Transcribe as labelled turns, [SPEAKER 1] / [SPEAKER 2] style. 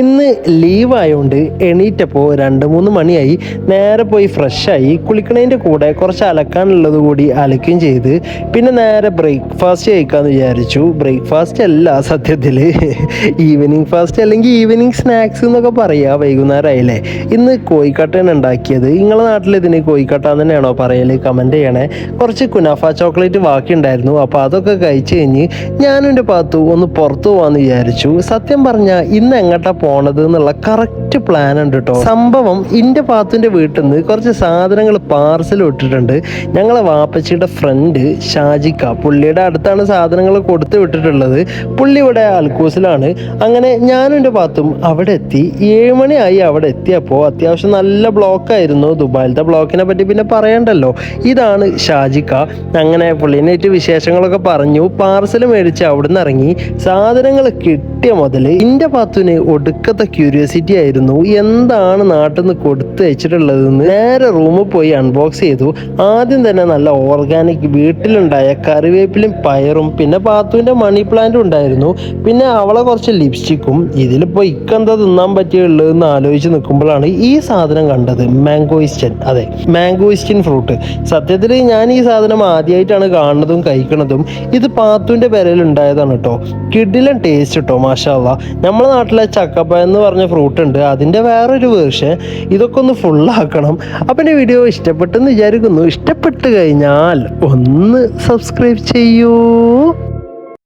[SPEAKER 1] ഇന്ന് ലീവ് ആയതുകൊണ്ട് എണീറ്റപ്പോൾ രണ്ട് മൂന്ന് മണിയായി. നേരെ പോയി ഫ്രഷായി കുളിക്കണതിന്റെ കൂടെ കുറച്ച് അലക്കാനുള്ളത് കൂടി അലക്കുകയും ചെയ്ത് പിന്നെ നേരെ ബ്രേക്ക്ഫാസ്റ്റ് കഴിക്കാമെന്ന് വിചാരിച്ചു. ബ്രേക്ക്ഫാസ്റ്റ് അല്ല സത്യത്തിൽ ഈവനിങ് ഫാസ്റ്റ് അല്ലെങ്കിൽ ഈവനിങ് സ്നാക്സ് എന്നൊക്കെ പറയുക വൈകുന്നേരം ആയില്ലേ ഇന്ന് കോഴിക്കട്ടയാണ് ഉണ്ടാക്കിയത്. നിങ്ങളുടെ നാട്ടിൽ ഇതിന് കോഴിക്കട്ട തന്നെയാണോ പറയൽ കമന്റ് ചെയ്യണേ. കുറച്ച് കുനാഫ ചോക്ലേറ്റ് ബാക്കി ഉണ്ടായിരുന്നു. അപ്പോൾ അതൊക്കെ കഴിച്ച് കഴിഞ്ഞ് ഞാനും എന്റെ പാത്തു ഒന്ന് പുറത്തു പോകാമെന്ന് വിചാരിച്ചു. സത്യം പറഞ്ഞാൽ ഇന്ന് എങ്ങോട്ടാ പോണത് എന്നുള്ള കറക്റ്റ് പ്ലാൻ ഉണ്ട് കേട്ടോ സംഭവം ഇന്റെ പാത്തുവിന്റെ വീട്ടിൽ നിന്ന് കുറച്ച് സാധനങ്ങൾ പാർസൽ വിട്ടിട്ടുണ്ട് ഞങ്ങളെ വാപ്പച്ചിയുടെ ഫ്രണ്ട് ഷാജിക്ക പുള്ളിയുടെ അടുത്താണ് സാധനങ്ങൾ കൊടുത്തു വിട്ടിട്ടുള്ളത്. പുള്ളി ഇവിടെ അൽക്കൂസിലാണ്. അങ്ങനെ ഞാനും എന്റെ പാത്തും അവിടെ എത്തി. ഏഴ് മണിയായി അവിടെ എത്തിയപ്പോൾ അത്യാവശ്യം നല്ല ബ്ലോക്കായിരുന്നു ദുബായിലത്തെ ബ്ലോക്കിനെ പറ്റി പിന്നെ പറയണ്ടല്ലോ. ഇതാണ് ഷാജിക്ക. അങ്ങനെ പുള്ളിനായിട്ട് വിശേഷങ്ങളൊക്കെ പറഞ്ഞു. പാർസൽ മേടിച്ച് അവിടെ നിന്ന് ഇറങ്ങി. സാധനങ്ങൾ കിട്ടിയ മുതൽ എന്റെ പാത്തുവിന് ഒടുക്കത്തെ ക്യൂരിയോസിറ്റി ആയിരുന്നു. എന്താണ് നാട്ടിൽ നിന്ന് കൊടുത്ത് വെച്ചിട്ടുള്ളതെന്ന് നേരെ റൂമിൽ പോയി അൺബോക്സ് ചെയ്തു. ആദ്യം തന്നെ നല്ല ഓർഗാനിക് വീട്ടിലുണ്ടായ കറിവേപ്പിലും പയറും പിന്നെ പാത്തുവിന്റെ മണി പ്ലാന്റും ഉണ്ടായിരുന്നു. പിന്നെ അവളെ കുറച്ച് ലിപ്സ്റ്റിക്കും ഇതിലിപ്പോൾ ഇക്കെന്താ തിന്നാൻ പറ്റിയുള്ളതെന്ന് ആലോചിച്ച് നിൽക്കുമ്പോഴാണ് ഈ സാധനം കണ്ടത് മാംഗോയിസ്റ്റൻ അതെ മാംഗോയിസ്റ്റൻ ഫ്രൂട്ട് സത്യത്തിൽ ഞാൻ ഈ സാധനം ആദ്യമായിട്ടാണ് കാണുന്നതും കഴിക്കുന്നതും ഇത് പാത്തുവിന്റെ പെരയിൽ ഉണ്ടായതാണ് കേട്ടോ കിഡിലൻ ടേസ്റ്റ് കേട്ടോ മാഷാവ നമ്മുടെ നാട്ടിലെ ചക്കപ്പ എന്ന് പറഞ്ഞ ഫ്രൂട്ട് ഉണ്ട്. അതിന്റെ വേറൊരു വേർഷൻ ഇതൊക്കെ ഒന്ന് ഫുള്ളാക്കണം അപ്പം എന്റെ വീഡിയോ ഇഷ്ടപ്പെട്ടെന്ന് വിചാരിക്കുന്നു. ഇഷ്ടപ്പെട്ട് കഴിഞ്ഞാൽ ഒന്ന് സബ്സ്ക്രൈബ് ചെയ്യൂ.